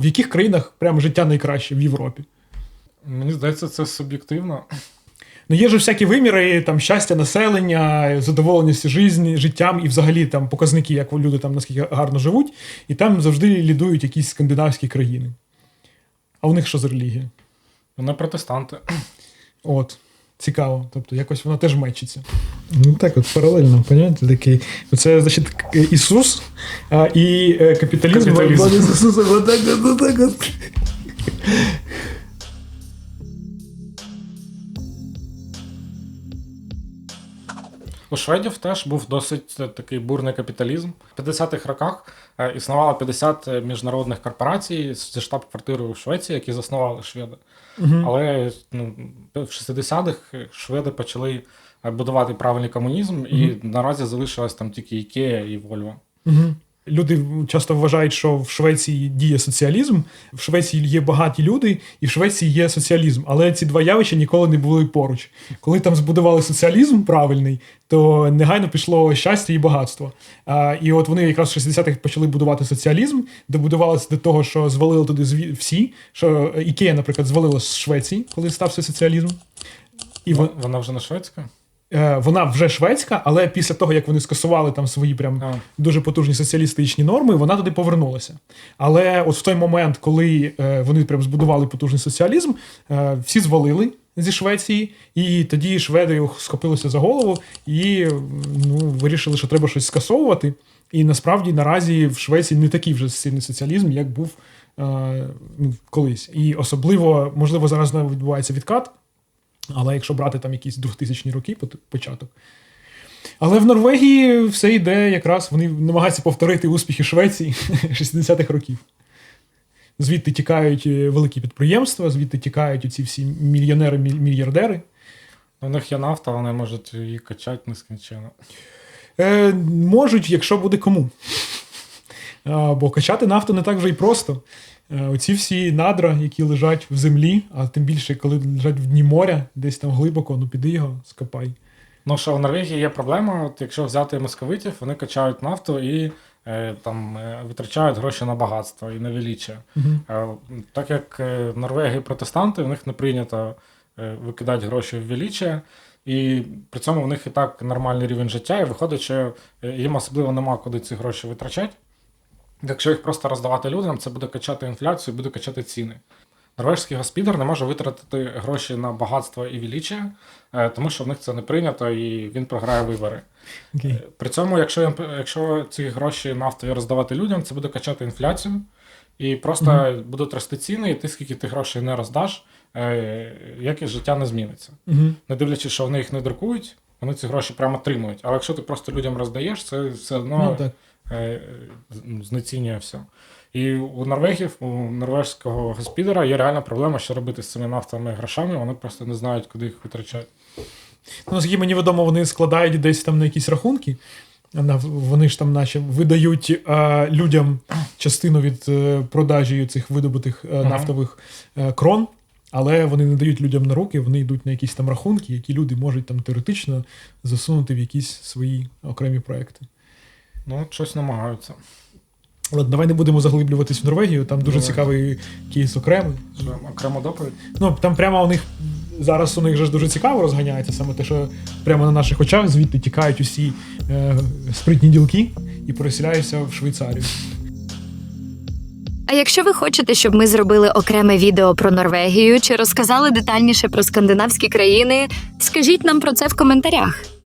В яких країнах прям життя найкраще в Європі? Мені здається, це суб'єктивно. Ну, є ж всякі виміри, там щастя населення, задоволеність жизні, життям і взагалі там показники, як люди там наскільки гарно живуть, і там завжди лідують якісь скандинавські країни. А у них що за релігія? Вони протестанти. От. Цікаво. Тобто якось вона теж мечиться. Ну так, от паралельно, понимаете, такий. Це, значить, Ісус а, і е, капіталізм. Капіталізм. У шведів теж був досить е, такий бурний капіталізм. В 50-х роках е, існувало 50 міжнародних корпорацій зі штаб-квартирою у Швеції, які заснували шведи. Але ну, в 60-х шведи почали е, будувати правильний комунізм, і наразі залишилась там тільки Ікея і Вольво. Угу. Люди часто вважають, що в Швеції діє соціалізм, в Швеції є багаті люди, і в Швеції є соціалізм. Але ці два явища ніколи не були поруч. Коли там збудували соціалізм правильний, то негайно пішло щастя і багатство. А, і от вони якраз в 60-х почали будувати соціалізм, добудувалися до того, що звалили туди зві- всі. Що Ікея, наприклад, звалила з Швеції, коли стався соціалізм. І Вона вже не шведська? Е, вона вже шведська, але після того, як вони скасували там свої прям А. дуже потужні соціалістичні норми, вона туди повернулася. Але от в той момент, коли е, вони прям збудували потужний соціалізм, е, всі звалили зі Швеції, і тоді шведи схопилися за голову і ну, вирішили, що треба щось скасовувати. І насправді наразі в Швеції не такий вже сильний соціалізм, як був е, ну, колись. І особливо, можливо, зараз відбувається відкат. Але якщо брати там якісь 2000 роки початок. Але в Норвегії все йде якраз, вони намагаються повторити успіхи Швеції 60-х років. Звідти тікають е, великі підприємства, звідти тікають оці всі мільйонери-мільярдери. У них є нафта, вони можуть її качати нескінченно. Е, можуть, якщо буде кому. Бо качати нафту не так вже й просто. Е, оці всі надра, які лежать в землі, а тим більше, коли лежать в дні моря, десь там глибоко, ну піди його, скопай. Ну що в Норвегії є проблема, от якщо взяти московитів, вони качають нафту і е, там е, витрачають гроші на багатство і на величие. Е, так як е, в Норвегії протестанти, в них не прийнято викидати гроші в величие, і при цьому в них і так нормальний рівень життя, і виходить, що їм особливо нема куди ці гроші витрачати. Якщо їх просто роздавати людям, це буде качати інфляцію, буде качати ціни. Норвежський господар не може витратити гроші на багатство і величие, е, тому що в них це не прийнято і він програє вибори. Окей. Е, При цьому, якщо, якщо ці гроші нафтові роздавати людям, це буде качати інфляцію, і просто будуть рости ціни, і ти скільки ти грошей не роздаш, е, якість життя не зміниться. Угу. Не дивлячись, що вони їх не друкують, вони ці гроші прямо отримують. Але якщо ти просто людям роздаєш, це все одно Ну, е, з- знецінює все. І у норвегів, у норвежського господара є реальна проблема, що робити з цими нафтовими грошами, вони просто не знають, куди їх витрачати. Ну, наскільки мені відомо, вони складають десь там на якісь рахунки. Вони ж там, наче, видають е, людям частину від е, продажі цих видобутих е, Ага. нафтових е, крон, але вони не дають людям на руки, вони йдуть на якісь там рахунки, які люди можуть там теоретично засунути в якісь свої окремі проекти. Ну, от щось намагаються. Ладно, давай не будемо заглиблюватись в Норвегію, там дуже Давай. цікавий кейс окремий. Що, окремо доповідь? Ну, там прямо у них зараз у них же ж дуже цікаво розганяється саме те, що прямо на наших очах звідти тікають усі е, спритні ділки і переселяються в Швейцарію. А якщо ви хочете, щоб ми зробили окреме відео про Норвегію чи розказали детальніше про скандинавські країни, скажіть нам про це в коментарях.